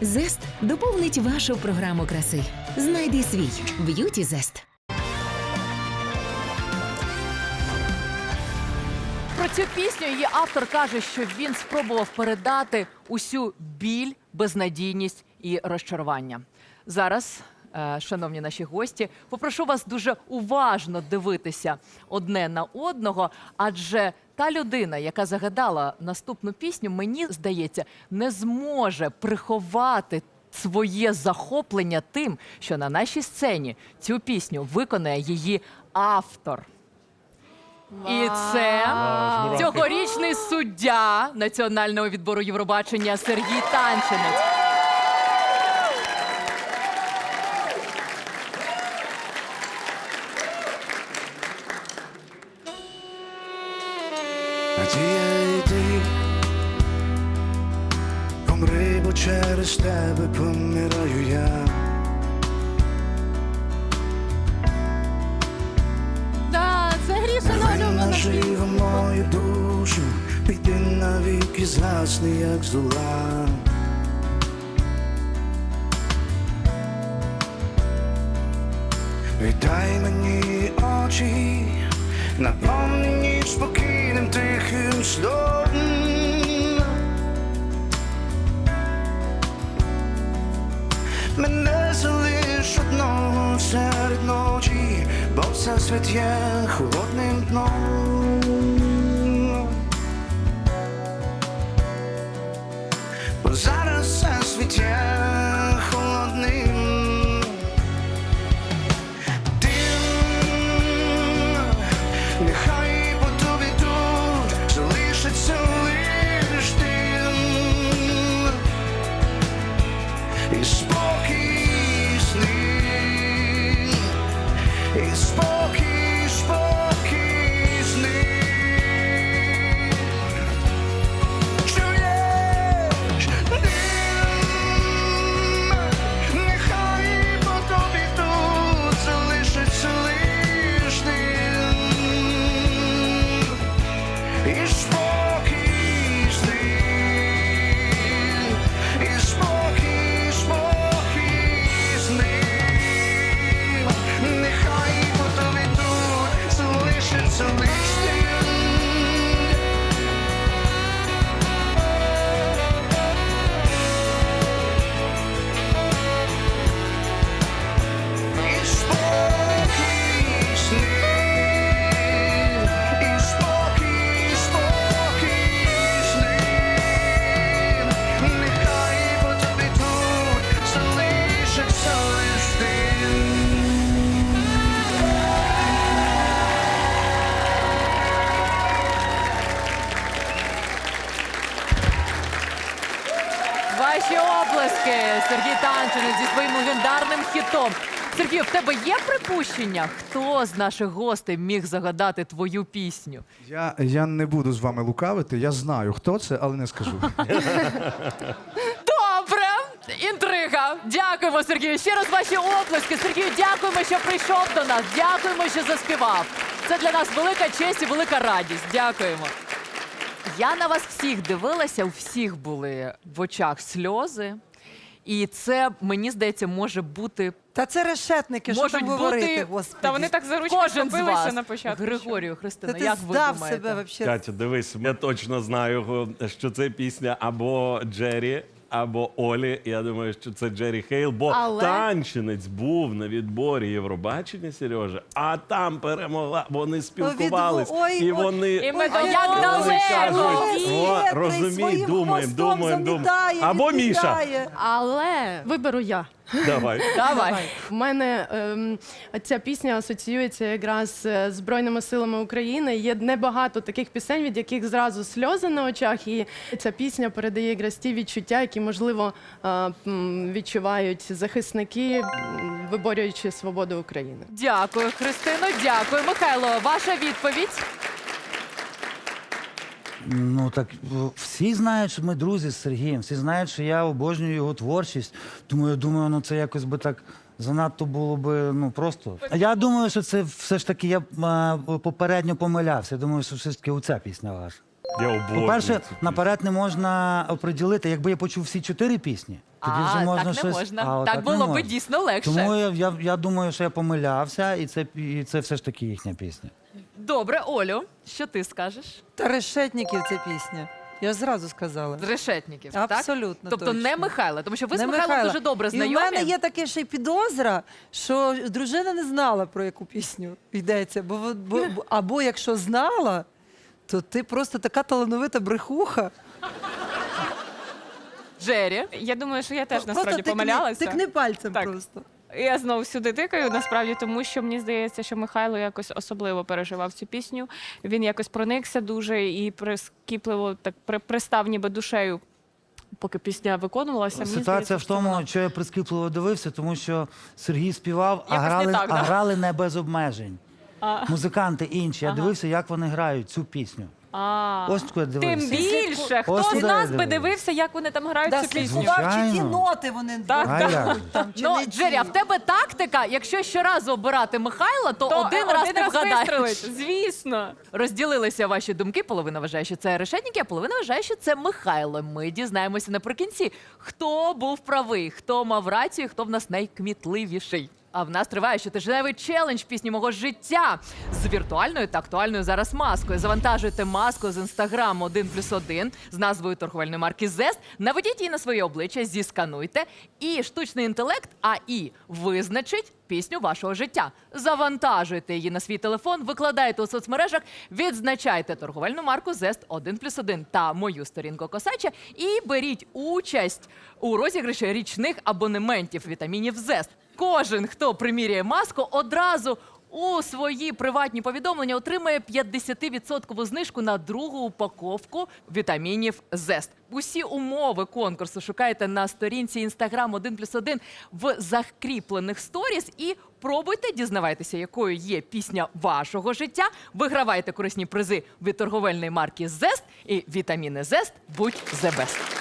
Зест доповнить вашу програму краси. Знайди свій б'юті зест. Про цю пісню її автор каже, що він спробував передати усю біль, безнадійність і розчарування. Зараз, шановні наші гості, попрошу вас дуже уважно дивитися одне на одного, адже та людина, яка загадала наступну пісню, мені здається, не зможе приховати. Своє захоплення тим, що на нашій сцені цю пісню виконає її автор. І це цьогорічний суддя національного відбору Євробачення Сергій Танчинець. Надія йди, помри, бо через тебе помираю я. Да, це Гріша Вина живо мою душу, піди навіки згасни, як зола. Віддай мені очі, наповнені спокійним тихим сном. Мене залиш одного серед ночі, бо все світ є холодним дном. Бо зараз все світ є Ваші оплески, Сергій Танчинець зі своїм легендарним хітом. Сергій, в тебе є припущення, хто з наших гостей міг загадати твою пісню? Я, я не буду з вами лукавити, я знаю, хто це, але не скажу. Добре, інтрига. Дякуємо, Сергію. Ще раз ваші оплески. Сергію, дякуємо, що прийшов до нас. Дякуємо, що заспівав. Це для нас велика честь і велика радість. Дякуємо. Я на вас всіх дивилася, у всіх були в очах сльози. І це, мені здається, може бути Та це решетники, що можуть там говорити, бути господи. Та вони так за ручки кожен з вхопилися вас. на початку. Григорію, Та Христина, ти як ви здав думаєте? себе вообще. Катя, дивись, я точно знаю, що це пісня або Джері, або Олі. Я думаю, що це Джері Хейл, бо Але- танчинець був на відборі Євробачення, Сережа, а там перемогла. Вони спілкувались, ой, і вони. І ми А до як далеко? Вони кажуть, «О, розумій, думаємо, думаємо, думаємо. Або Міша. Але виберу я. Давай. Давай. У мене ем, ця пісня асоціюється якраз з Збройними силами України. Є небагато таких пісень, від яких зразу сльози на очах. І ця пісня передає якраз ті відчуття, які, можливо, е, м, відчувають захисники, м, виборюючи свободу України. Дякую, Христино. Дякую. Михайло, ваша відповідь. Ну так всі знають, що ми друзі з Сергієм, всі знають, що я обожнюю його творчість. Тому я думаю, ну це якось би так занадто було би ну просто. А я думаю, що це все ж таки я а, попередньо помилявся. Я думаю, що все ж таки оця пісня ваша. Я обожнюю. По-перше, цю наперед не можна оприділити, якби я почув всі чотири пісні, тоді А, вже можна так не щось. можна. А, Так отак було не би можна. дійсно легше. Тому я, я, я думаю, що я помилявся, і це, і це все ж таки їхня пісня. Добре, Олю, що ти скажеш? Та решетників ця пісня. Я ж зразу сказала. З решетників, так? Абсолютно Тобто точно. не Михайла, тому що ви з Не Михайлом Михайла. дуже добре І знайомі. у мене є таке ще й підозра, що дружина не знала, про яку пісню йдеться. Бо, бо, бо- або якщо знала, то ти просто така талановита брехуха. Джері. Я думаю, що я теж Просто насправді тикни- помилялася. Тикни пальцем Так. просто. Я знову сюди тикаю, насправді, тому що мені здається, що Михайло якось особливо переживав цю пісню. Він якось проникся дуже і прискіпливо так при- пристав ніби душею, поки пісня виконувалася. Мені Ситуація здається, в що тому, вона- що я прискіпливо дивився, тому що Сергій співав, а Якось не грали, так, а грали не без обмежень. А. Музиканти інші. Я дивився, як вони грають цю пісню. А, Ось таке Тим більше, хто Ось з туди нас би дивився. дивився, як вони там грають Да, цю пісню? слідкував, чи ті Звичайно. ноти вони Так, беруть там, чи Ну, не ті. Джері, а в тебе тактика, якщо щоразу обирати Михайла, то, То один раз ти вгадаєш. вистрелить, звісно. Розділилися ваші думки. Половина вважає, що це решетники, а половина вважає, що це Михайло. Ми дізнаємося наприкінці, хто був правий, хто мав рацію, хто в нас найкмітливіший. А в нас триває щотижневий челендж пісні мого життя з віртуальною та актуальною зараз маскою. Завантажуйте маску з інстаграм 1 плюс 1 з назвою торговельної марки Зест. Наведіть її на своє обличчя, зіскануйте, і штучний інтелект АІ визначить пісню вашого життя. Завантажуйте її на свій телефон, викладайте у соцмережах, відзначайте торговельну марку Зест 1 плюс 1 та мою сторінку Косача і беріть участь у розіграші річних абонементів вітамінів Зест. Кожен, хто приміряє маску, одразу у свої приватні повідомлення отримає 50% знижку на другу упаковку вітамінів Зест. Усі умови конкурсу шукайте на сторінці Instagram 1 плюс 1 в закріплених сторіс і пробуйте, дізнавайтеся, якою є пісня вашого життя. Вигравайте корисні призи від торговельної марки Зест і вітаміни Зест. Будь the best!